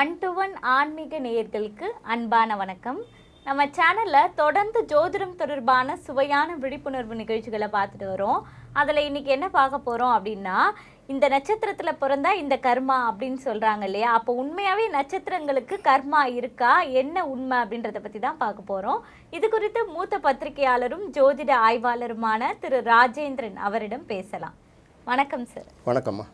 One to one ஆன்மீக நேயர்களுக்கு அன்பான வணக்கம். நம்ம சேனலில் தொடர்ந்து ஜோதிடம் தொடர்பான சுவையான விழிப்புணர்வு நிகழ்ச்சிகளை பார்த்துட்டு வரோம். அதில் இன்னைக்கு என்ன பார்க்க போகிறோம் அப்படின்னா இந்த நட்சத்திரத்தில் பிறந்தா இந்த கர்மா அப்படின்னு சொல்கிறாங்க இல்லையா? அப்போ உண்மையாகவே நட்சத்திரங்களுக்கு கர்மா இருக்கா? என்ன உண்மை அப்படின்றத பற்றி தான் பார்க்க போகிறோம் இது குறித்து மூத்த பத்திரிகையாளரும் ஜோதிட ஆய்வாளருமான திரு ராஜேந்திரன் அவரிடம் பேசலாம். வணக்கம் சார் வணக்கம்மா.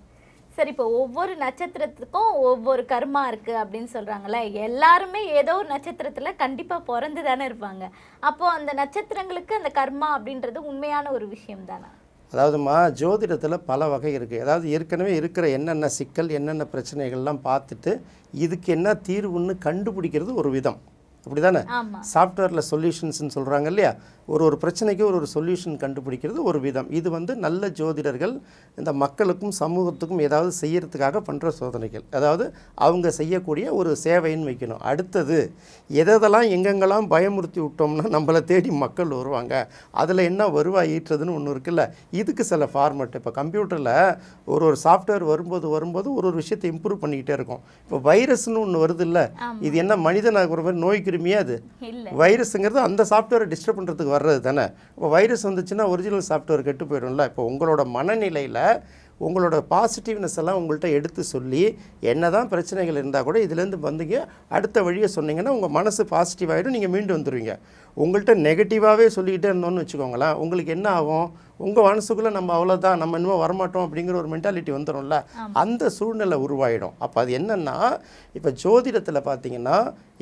சரி இப்போ ஒவ்வொரு நட்சத்திரத்துக்கும் ஒவ்வொரு கர்மா இருக்கு அப்படின்னு சொல்றாங்கல்ல எல்லாருமே ஏதோ ஒரு நட்சத்திரத்துல கண்டிப்பா பிறந்து தானே இருப்பாங்க. அப்போ அந்த நட்சத்திரங்களுக்கு அந்த கர்மா அப்படின்றது உண்மையான ஒரு விஷயம் தானே? அதாவதுமா ஜோதிடத்தில் பல வகை இருக்குது அதாவது ஏற்கனவே இருக்கிற என்னென்ன சிக்கல் என்னென்ன பிரச்சனைகள்லாம் பார்த்துட்டு இதுக்கு என்ன தீர்வுன்னு கண்டுபிடிக்கிறது ஒரு விதம். அப்படி தானே சாஃப்ட்வேரில் சொல்யூஷன்ஸ்னு சொல்கிறாங்க இல்லையா? ஒரு ஒரு பிரச்சனைக்கு ஒரு ஒரு சொல்யூஷன் கண்டுபிடிக்கிறது ஒரு விதம். இது வந்து நல்ல ஜோதிடர்கள் இந்த மக்களுக்கும் சமூகத்துக்கும் ஏதாவது செய்யறதுக்காக பண்ணுற சோதனைகள். அதாவது அவங்க செய்யக்கூடிய ஒரு சேவைன்னு வைக்கணும். அடுத்தது எதெல்லாம் எங்கெங்கெல்லாம் பயமுறுத்தி விட்டோம்னா நம்மளை தேடி மக்கள் வருவாங்க. அதில் என்ன வருவாய் ஈட்டுறதுன்னு ஒன்று இருக்குல்ல? இதுக்கு சில ஃபார்மட் இப்போ கம்ப்யூட்டரில் ஒரு ஒரு சாஃப்ட்வேர் வரும்போது வரும்போது ஒரு ஒரு விஷயத்தை இம்ப்ரூவ் பண்ணிக்கிட்டே இருக்கும். இப்போ வைரஸ்னு ஒன்று வருது இல்லை இது என்ன மனிதனாக ஒரு மாதிரி நோய் கிருமியா அது வைரஸுங்கிறது அந்த சாஃப்ட்வேரை டிஸ்டர்ப் பண்ணுறதுக்கு வர்றது தானே. இப்போ வைரஸ் வந்துச்சுன்னா ஒரிஜினல் சாஃப்ட்வேர் கெட்டு போயிடும்ல. இப்போ உங்களோட மனநிலையில் உங்களோட பாசிட்டிவ்னஸ் எல்லாம் உங்கள்கிட்ட எடுத்து சொல்லி என்ன தான் பிரச்சனைகள் இருந்தால் கூட இதுலேருந்து வந்தீங்க அடுத்த வழியை சொன்னீங்கன்னா உங்கள் மனசு பாசிட்டிவ் ஆகிடும் நீங்கள் மீண்டு வந்துடுவீங்க உங்கள்கிட்ட நெகட்டிவாகவே சொல்லிக்கிட்டே இருந்தோம்னு வச்சுக்கோங்களேன் உங்களுக்கு என்ன ஆகும்? உங்கள் மனசுக்குள்ளே நம்ம அவ்வளோதான் நம்ம இன்னும் வரமாட்டோம் அப்படிங்கிற ஒரு மென்டாலிட்டி வந்துடும்ல அந்த சூழ்நிலை உருவாயிடும். அப்போ அது என்னென்னா இப்போ ஜோதிடத்தில் பார்த்தீங்கன்னா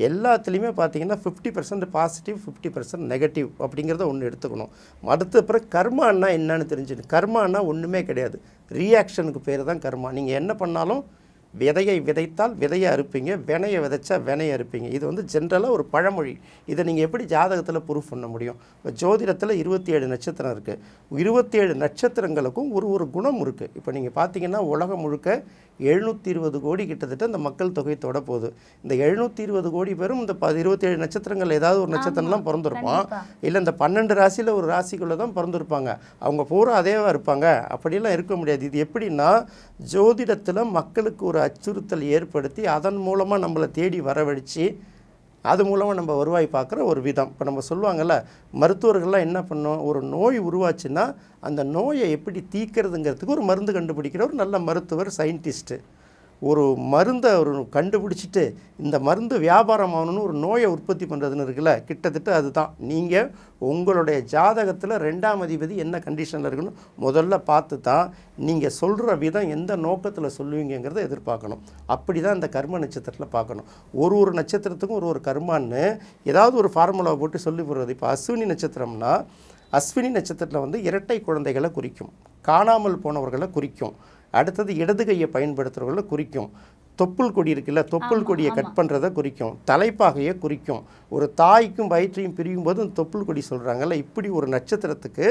எல்லாத்துலேயுமே பார்த்தீங்கன்னா fifty percent positive fifty percent negative அப்படிங்கிறத ஒன்று எடுத்துக்கணும். அடுத்த பிறகு கர்மான்னா என்னன்னு தெரிஞ்சுது கர்மான்னா ஒன்றுமே கிடையாது. ரியாக்ஷனுக்கு பேர் தான் கர்மா. நீங்கள் என்ன பண்ணாலும் விதையை விதைத்தால் விதையை அறுப்பீங்க வினையை விதைச்சா வினையை அறுப்பீங்க. இது வந்து ஜென்ரலாக ஒரு பழமொழி. இதை நீங்கள் எப்படி ஜாதகத்தில் ப்ரூஃப் பண்ண முடியும்? இப்போ ஜோதிடத்தில் இருபத்தி ஏழு நட்சத்திரம் இருக்குது இருபத்தி ஏழு நட்சத்திரங்களுக்கும் ஒரு ஒரு குணம் இருக்குது இப்போ நீங்கள் பார்த்தீங்கன்னா உலகம் முழுக்க எழுநூற்றி இருபது கோடி கிட்டத்தட்ட இந்த மக்கள் தொகை தொட போகுது இந்த எழுநூற்றி இருபது கோடி பேரும் இந்த ப இருபத்தேழு நட்சத்திரங்கள் ஏதாவது ஒரு நட்சத்திரம்லாம் பிறந்திருப்பான். இல்லை இந்த பன்னெண்டு ராசியில் ஒரு ராசிக்குள்ளே தான் பிறந்திருப்பாங்க. அவங்க பூரா அதேவா இருப்பாங்க. அப்படியெல்லாம் இருக்க முடியாது. இது எப்படின்னா ஜோதிடத்தில் மக்களுக்கு ஒரு அச்சுறுத்தல் ஏற்படுத்தி அதன் மூலமாக நம்மளை தேடி வரவழைச்சு அது மூலமாக நம்ம வருவாய் பார்க்குற ஒரு விதம். இப்போ நம்ம சொல்லுவாங்கல்ல மருத்துவர்கள்லாம் என்ன பண்ணோம்? ஒரு நோய் உருவாச்சுன்னா அந்த நோயை எப்படி தீக்கிறதுங்கிறதுக்கு ஒரு மருந்து கண்டுபிடிக்கிற ஒரு நல்ல மருத்துவர் சயின்டிஸ்ட்டு. ஒரு மருந்தை ஒரு கண்டுபிடிச்சிட்டு இந்த மருந்து வியாபாரம் ஆகணும்னு ஒரு நோயை உற்பத்தி பண்ணுறதுன்னு இருக்குல்ல கிட்டத்தட்ட அதுதான். நீங்கள் உங்களுடைய ஜாதகத்தில் ரெண்டாம் அதிபதி என்ன கண்டிஷனில் இருக்குன்னு முதல்ல பார்த்து தான் நீங்கள் சொல்கிற விதம் எந்த நோக்கத்தில் சொல்லுவீங்கங்கிறத எதிர்பார்க்கணும். அப்படி தான் இந்த கர்ம நட்சத்திரத்தில் பார்க்கணும். ஒரு ஒரு நட்சத்திரத்துக்கும் ஒரு ஒரு கர்மான்னு ஏதாவது ஒரு ஃபார்முலாவை போட்டு சொல்லி போடுறது. இப்போ அஸ்வினி நட்சத்திரம்னா அஸ்வினி நட்சத்திரத்தில் வந்து இரட்டை குழந்தைகளை குறிக்கும். காணாமல் போனவர்களை குறிக்கும். அடுத்தது இடது கையை பயன்படுத்துகிறவர்களை குறிக்கும். தொப்புள் கொடி இருக்குல்ல தொப்புள் கொடியை கட் பண்ணுறதை குறிக்கும். தலைப்பாகையை குறிக்கும். ஒரு தாய்க்கும் வயிற்றையும் பிரியும் போது தொப்புள் கொடி சொல்கிறாங்கல்ல இப்படி ஒரு நட்சத்திரத்துக்கு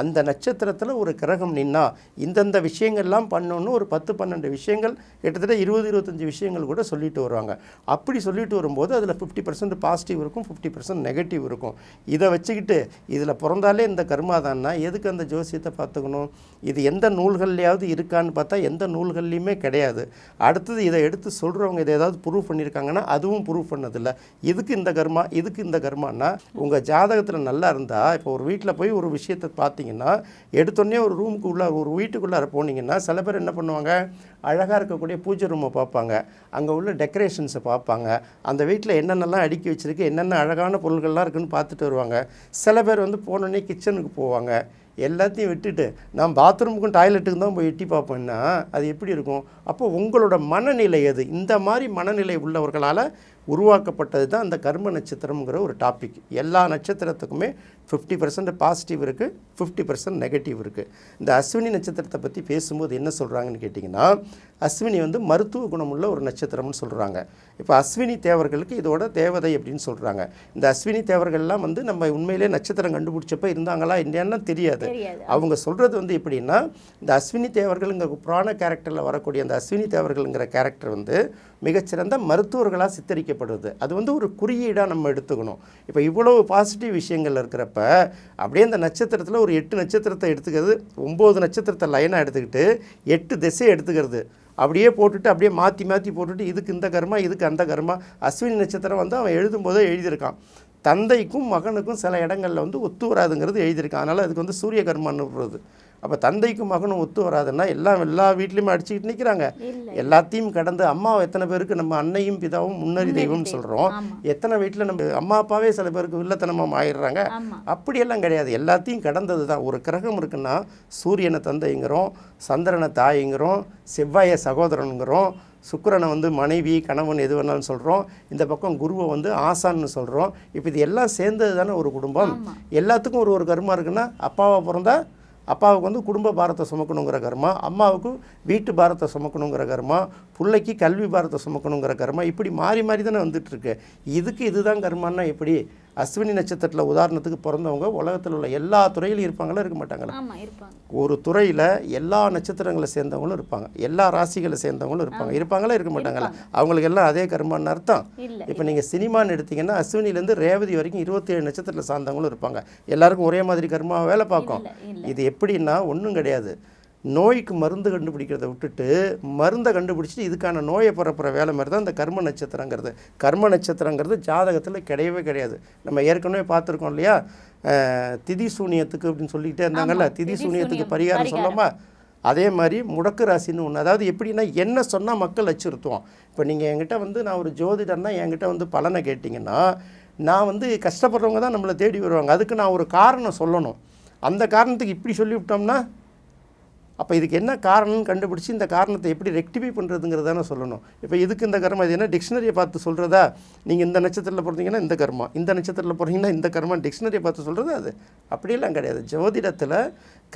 அந்த நட்சத்திரத்தில் ஒரு கிரகம் நின்னா இந்தந்த விஷயங்கள்லாம் பண்ணணும்னு ஒரு பத்து பன்னெண்டு விஷயங்கள் கிட்டத்தட்ட இருபது இருபத்தஞ்சி விஷயங்கள் கூட சொல்லிட்டு வருவாங்க. அப்படி சொல்லிட்டு வரும்போது அதில் ஃபிஃப்டி பர்சன்ட் பாசிட்டிவ் இருக்கும் ஃபிஃப்டி பர்சன்ட் நெகட்டிவ் இருக்கும். இதை வச்சுக்கிட்டு இதில் பிறந்தாலே இந்த கர்மா தான்னா எதுக்கு அந்த ஜோசியத்தை பார்த்துக்கணும்? இது எந்த நூல்கள்லையாவது இருக்கான்னு பார்த்தா எந்த நூல்கள்லையுமே கிடையாது. அடுத்தது இதை எடுத்து சொல்கிறவங்க இதை ஏதாவது ப்ரூவ் பண்ணியிருக்காங்கன்னா அதுவும் ப்ரூவ் பண்ணதில்லை. இதுக்கு இந்த கர்மா? இதுக்கு இந்த கர்மானா உங்கள் ஜாதகத்தில் நல்லா இருந்தால் இப்போ ஒரு வீட்டில் போய் ஒரு விஷயத்தை பார்த்தீங்கன்னா எடுத்தோடனே ஒரு ரூமுக்கு உள்ள ஒரு வீட்டுக்குள்ளார போனீங்கன்னா சில பேர் என்ன பண்ணுவாங்க? அழகாக இருக்கக்கூடிய பூஜை ரூமை பார்ப்பாங்க. அங்கே உள்ள டெக்கரேஷன்ஸை பார்ப்பாங்க. அந்த வீட்டில் என்னென்னலாம் அடுக்கி வச்சிருக்கு என்னென்ன அழகான பொருள்கள்லாம் இருக்குன்னு பார்த்துட்டு வருவாங்க. சில பேர் வந்து போனோடனே கிச்சனுக்கு போவாங்க. எல்லாத்தையும் விட்டுட்டு நான் பாத்ரூமுக்கும் டாய்லெட்டுக்கும் தான் போய் எட்டி பார்ப்பேன்னா அது எப்படி இருக்கும்? அப்போ உங்களோட மனநிலை அது இந்த மாதிரி மனநிலை உள்ளவர்களால் உருவாக்கப்பட்டது தான் அந்த கர்ம நட்சத்திரம்ங்கிற ஒரு டாபிக் எல்லா நட்சத்திரத்துக்குமே ஃபிஃப்டி பர்சன்ட் பாசிட்டிவ் இருக்குது ஃபிஃப்டி பர்சன்ட் நெகட்டிவ் இருக்குது இந்த அஸ்வினி நட்சத்திரத்தை பற்றி பேசும்போது என்ன சொல்கிறாங்கன்னு கேட்டிங்கன்னா அஸ்வினி வந்து மருத்துவ குணமுள்ள ஒரு நட்சத்திரம்னு சொல்கிறாங்க இப்போ அஸ்வினி தேவர்களுக்கு இதோட தேவதை அப்படின்னு சொல்கிறாங்க இந்த அஸ்வினி தேவர்கள்லாம் வந்து நம்ம உண்மையிலே நட்சத்திரம் கண்டுபிடிச்சப்ப இருந்தாங்களா இல்லையான்னு தெரியாது. அவங்க சொல்கிறது வந்து எப்படின்னா இந்த அஸ்வினி தேவர்கள்ங்கிற புராண கேரக்டரில் வரக்கூடிய அந்த அஸ்வினி தேவர்கள்ங்கிற கேரக்டர் வந்து மிகச்சிறந்த மருத்துவர்களாக சித்தரிக்கப்படுது. அது வந்து ஒரு குறியீடாக நம்ம எடுத்துக்கணும். இப்போ இவ்வளவு பாசிட்டிவ் விஷயங்கள் இருக்கிறப்ப அப்படியே அந்த நட்சத்திரத்தில் ஒரு எட்டு நட்சத்திரத்தை எடுத்துக்கிறது ஒம்பது நட்சத்திரத்தை லைனாக எடுத்துக்கிட்டு எட்டு திசை எடுத்துக்கிறது. அப்படியே போட்டுட்டு அப்படியே மாற்றி மாற்றி போட்டுட்டு இதுக்கு இந்த கர்மா இதுக்கு அந்த கர்மா. அஸ்வினி நட்சத்திரம் வந்து அவன் எழுதும்போதே எழுதியிருக்கான். தந்தைக்கும் மகனுக்கும் சில இடங்களில் வந்து ஒத்து வராதுங்கிறது எழுதியிருக்கான். அதனால் அதுக்கு வந்து சூரிய கர்மான்னு விடுறது அப்போ தந்தைக்கும் மகனும் ஒத்து வராதுன்னா எல்லாம் எல்லா வீட்லேயுமே அடிச்சுக்கிட்டு நிற்கிறாங்க எல்லாத்தையும் கடந்து அம்மா எத்தனை பேருக்கு நம்ம அன்னையும் பிதாவும் முன்னறி தெய்வம்னு சொல்கிறோம் எத்தனை வீட்டில் நம்ம அம்மா அப்பாவே சில பேருக்கு வில்லத்தனமாக ஆயிடுறாங்க அப்படியெல்லாம் கிடையாது. எல்லாத்தையும் கடந்தது தான். ஒரு கிரகம் இருக்குன்னா சூரியனை தந்தைங்கிறோம் சந்திரனை தாய்ங்கிறோம் செவ்வாயை சகோதரனுங்கிறோம் சுக்கிரனை வந்து மனைவி கணவன் எது வேணாலும் சொல்கிறோம் இந்த பக்கம் குருவை வந்து ஆசான்னு சொல்கிறோம் இப்போ இது எல்லாம் சேர்ந்தது தானே ஒரு குடும்பம். எல்லாத்துக்கும் ஒரு ஒரு கர்மா இருக்குன்னா அப்பாவை பிறந்தா அப்பாவுக்கு வந்து குடும்ப பாரத்தை சுமக்கணுங்கிற கர்மா அம்மாவுக்கு வீட்டு பாரத்தை சுமக்கணுங்கிற கர்மா பிள்ளைக்கு கல்வி பாரத்தை சுமக்கணுங்கிற கர்மா இப்படி மாறி மாறி தானே வந்துட்டுருக்கு. இதுக்கு இதுதான் கர்மான்னா எப்படி? அஸ்வினி நட்சத்திரத்தில் உதாரணத்துக்கு பிறந்தவங்க உலகத்தில் உள்ள எல்லா துறையிலும் இருப்பாங்களா இருக்க மாட்டாங்களா? ஒரு துறையில் எல்லா நட்சத்திரங்களை சேர்ந்தவங்களும் இருப்பாங்க. எல்லா ராசிகளை சேர்ந்தவங்களும் இருப்பாங்க. இருப்பாங்களா இருக்க மாட்டாங்களா? அவங்களுக்கு எல்லாம் அதே கர்மான்னு அர்த்தம். இப்போ நீங்கள் சினிமான்னு எடுத்தீங்கன்னா அஸ்வினிலேருந்து ரேவதி வரைக்கும் இருபத்தேழு நட்சத்திரத்தில் சார்ந்தவங்களும் இருப்பாங்க. எல்லாருக்கும் ஒரே மாதிரி கர்மா வேலை பார்க்கும். இது எப்படின்னா ஒன்றும் கிடையாது. நோய்க்கு மருந்து கண்டுபிடிக்கிறத விட்டுட்டு மருந்தை கண்டுபிடிச்சிட்டு இதுக்கான நோயை பரப்புற வேலை மாதிரி தான் இந்த கர்ம நட்சத்திரங்கிறது. கர்ம நட்சத்திரங்கிறது ஜாதகத்தில் கிடையவே கிடையாது. நம்ம ஏற்கனவே பார்த்துருக்கோம் இல்லையா? திதி சூனியத்துக்கு அப்படின்னு சொல்லிக்கிட்டே இருந்தாங்கல்ல திதி திதி சூனியத்துக்கு பரிகாரம். சொல்லாமா அதே மாதிரி முடக்கு ராசின்னு ஒன்று அதாவது எப்படின்னா என்ன சொன்னால் மக்கள் அச்சுறுத்துவோம் இப்போ நீங்கள் என்கிட்ட வந்து நான் ஒரு ஜோதிடர்னா என்கிட்ட வந்து பலனை கேட்டிங்கன்னா நான் வந்து கஷ்டப்படுறவங்க தான் நம்மளை தேடி வருவாங்க. அதுக்கு நான் ஒரு காரணம் சொல்லணும். அந்த காரணத்துக்கு இப்படி சொல்லிவிட்டோம்னா அப்போ இதுக்கு என்ன காரணம்னு கண்டுபிடிச்சி இந்த காரணத்தை எப்படி ரெக்டிஃபை பண்ணுறதுங்கிறதான சொல்லணும். இப்போ இதுக்கு இந்த கர்மா? இது என்ன டிக்ஷனரியை பார்த்து சொல்கிறதா நீங்கள் இந்த நட்சத்திரத்தில் பிறந்தீங்கன்னா இந்த கர்மா. இந்த நட்சத்திரத்தில் பிறந்தீங்கன்னா இந்த கர்மா. டிக்ஷனரியை பார்த்து சொல்கிறது அது. அப்படியெல்லாம் கிடையாது. ஜோதிடத்தில்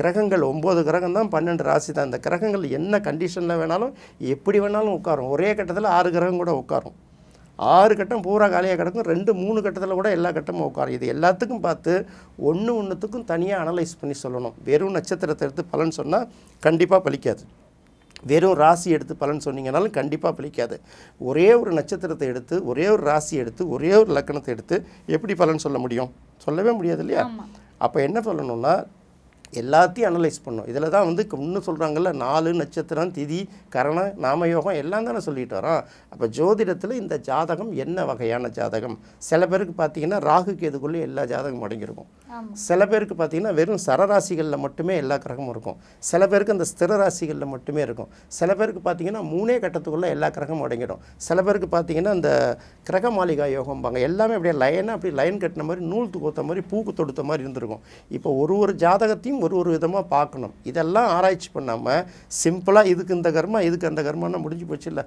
கிரகங்கள் ஒம்பது கிரகம் தான் பன்னெண்டு ராசி தான் இந்த கிரகங்கள் என்ன கண்டிஷனில் வேணாலும் எப்படி வேணாலும் உட்காரும். ஒரே கட்டத்தில் ஆறு கிரகம் கூட உட்காரும். ஆறு கட்டம் பூரா காலியாக கிடக்கும். ரெண்டு மூணு கட்டத்தில் கூட எல்லா கட்டமும் உட்காரும். இது எல்லாத்துக்கும் பார்த்து ஒன்று ஒன்றுத்துக்கும் தனியாக அனலைஸ் பண்ணி சொல்லணும். வெறும் நட்சத்திரத்தை எடுத்து பலன் சொன்னால் கண்டிப்பாக பலிக்காது. வெறும் ராசி எடுத்து பலன் சொன்னீங்கனாலும் கண்டிப்பாக பலிக்காது. ஒரே ஒரு நட்சத்திரத்தை எடுத்து ஒரே ஒரு ராசி எடுத்து ஒரே ஒரு லக்கணத்தை எடுத்து எப்படி பலன் சொல்ல முடியும்? சொல்லவே முடியாது இல்லையா? அப்போ என்ன சொல்லணும்னா எல்லாத்தையும் அனலைஸ் பண்ணும். இதில் தான் வந்து இன்னும் சொல்கிறாங்கல்ல நாலு நட்சத்திரம் திதி கரணம் நாமயோகம் எல்லாம் தானே சொல்லிட்டு வரோம் அப்போ ஜோதிடத்தில் இந்த ஜாதகம் என்ன வகையான ஜாதகம்? சில பேருக்கு பார்த்தீங்கன்னா ராகு கேதுக்குள்ளே எல்லா ஜாதகமும் அடங்கியிருக்கும். சில பேருக்கு பார்த்தீங்கன்னா வெறும் சரராசிகளில் மட்டுமே எல்லா கிரகமும் இருக்கும். சில பேருக்கு அந்த ஸ்திர ராசிகளில் மட்டுமே இருக்கும். சில பேருக்கு பார்த்தீங்கன்னா மூணே கட்டத்துக்குள்ளே எல்லா கிரகமும் அடங்கிடும். சில பேருக்கு பார்த்தீங்கன்னா அந்த கிரக மாளிகா யோகம்பாங்க எல்லாமே அப்படியே லைனாக அப்படி லைன் கட்டின மாதிரி நூல் கோத்த மாதிரி பூக்கு தொடுத்த மாதிரி இருந்திருக்கும். இப்போ ஒரு ஒரு ஜாதகத்தையும் ஒரு ஒரு விதமாக பார்க்கணும். இதெல்லாம் ஆராய்ச்சி பண்ணாமல் சிம்பிளாக இதுக்கு இந்த கர்மா இதுக்கு அந்த கர்மானா முடிஞ்சு போச்சுல்ல?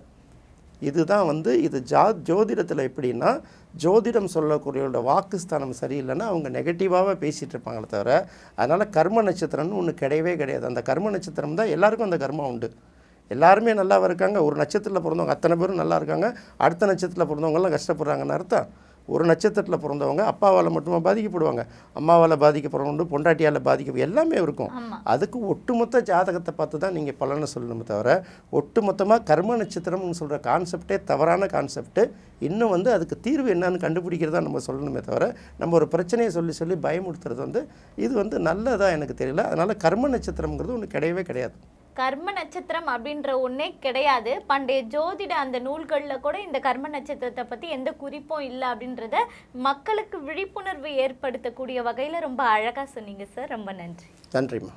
இதுதான் வந்து இது ஜா ஜோதிடத்தில் எப்படின்னா ஜோதிடம் சொல்லக்கூடியவரோட வாக்குஸ்தானம் சரியில்லைன்னா அவங்க நெகட்டிவாகவே பேசிகிட்டு இருப்பாங்களே தவிர அதனால் கர்ம நட்சத்திரம்னு ஒன்று கிடையவே கிடையாது. அந்த கர்ம நட்சத்திரம் தான் எல்லாருக்கும் அந்த கர்மா உண்டு. எல்லாருமே நல்லா இருக்காங்க. ஒரு நட்சத்திரத்தில் பிறந்தவங்க அத்தனை பேரும் நல்லா இருக்காங்க. அடுத்த நட்சத்திரத்தில் பிறந்தவங்கலாம் கஷ்டப்படுறாங்கன்னு அர்த்தம். ஒரு நட்சத்திரத்தில் பிறந்தவங்க அப்பாவால் மட்டுமா பாதிக்கப்படுவாங்க. அம்மாவால் பாதிக்கப்படுறவங்க பொண்டாட்டியால் பாதிக்க எல்லாமே இருக்கும். அதுக்கு ஒட்டுமொத்த ஜாதகத்தை பார்த்து தான் நீங்கள் பலனை சொல்லணுமே தவிர ஒட்டுமொத்தமாக கர்ம நட்சத்திரம்னு சொல்கிற கான்செப்டே தவறான கான்செப்ட்டு இன்னும் வந்து அதுக்கு தீர்வு என்னன்னு கண்டுபிடிக்கிறதா நம்ம சொல்லணுமே தவிர நம்ம ஒரு பிரச்சனையை சொல்லி சொல்லி பயமுறுத்துறது வந்து இது வந்து நல்லதா எனக்கு தெரியல. அதனால் கர்ம நட்சத்திரம்ங்கிறது ஒன்று கிடையவே கிடையாது. கர்ம நட்சத்திரம் அப்படின்ற ஒண்ணே கிடையாது. பண்டைய ஜோதிட அந்த நூல்கள்ல கூட இந்த கர்ம நட்சத்திரத்தை பத்தி எந்த குறிப்பும் இல்லை அப்படின்றத மக்களுக்கு விழிப்புணர்வு ஏற்படுத்தக்கூடிய வகையில ரொம்ப அழகா சொன்னீங்க சார். ரொம்ப நன்றி. நன்றிம்மா.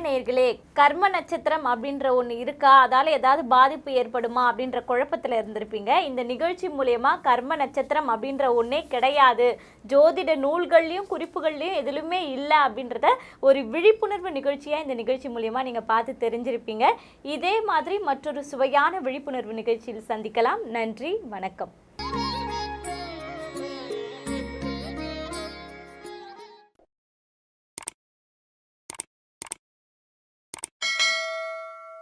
நேர்களே? கர்ம நட்சத்திரம் அப்படின்ற ஒன்று இருக்கா? அதால் ஏதாவது பாதிப்பு ஏற்படுமா அப்படின்ற குழப்பத்தில் இருந்திருப்பீங்க. இந்த நிகழ்ச்சி மூலயமா கர்ம நட்சத்திரம் அப்படின்ற ஒன்றே கிடையாது. ஜோதிட நூல்கள்லையும் குறிப்புகள்லையும் எதுலுமே இல்லை அப்படின்றத ஒரு விழிப்புணர்வு நிகழ்ச்சியாக இந்த நிகழ்ச்சி மூலயமா நீங்கள் பார்த்து தெரிஞ்சிருப்பீங்க. இதே மாதிரி மற்றொரு சுவையான விழிப்புணர்வு நிகழ்ச்சியில் சந்திக்கலாம். நன்றி வணக்கம்.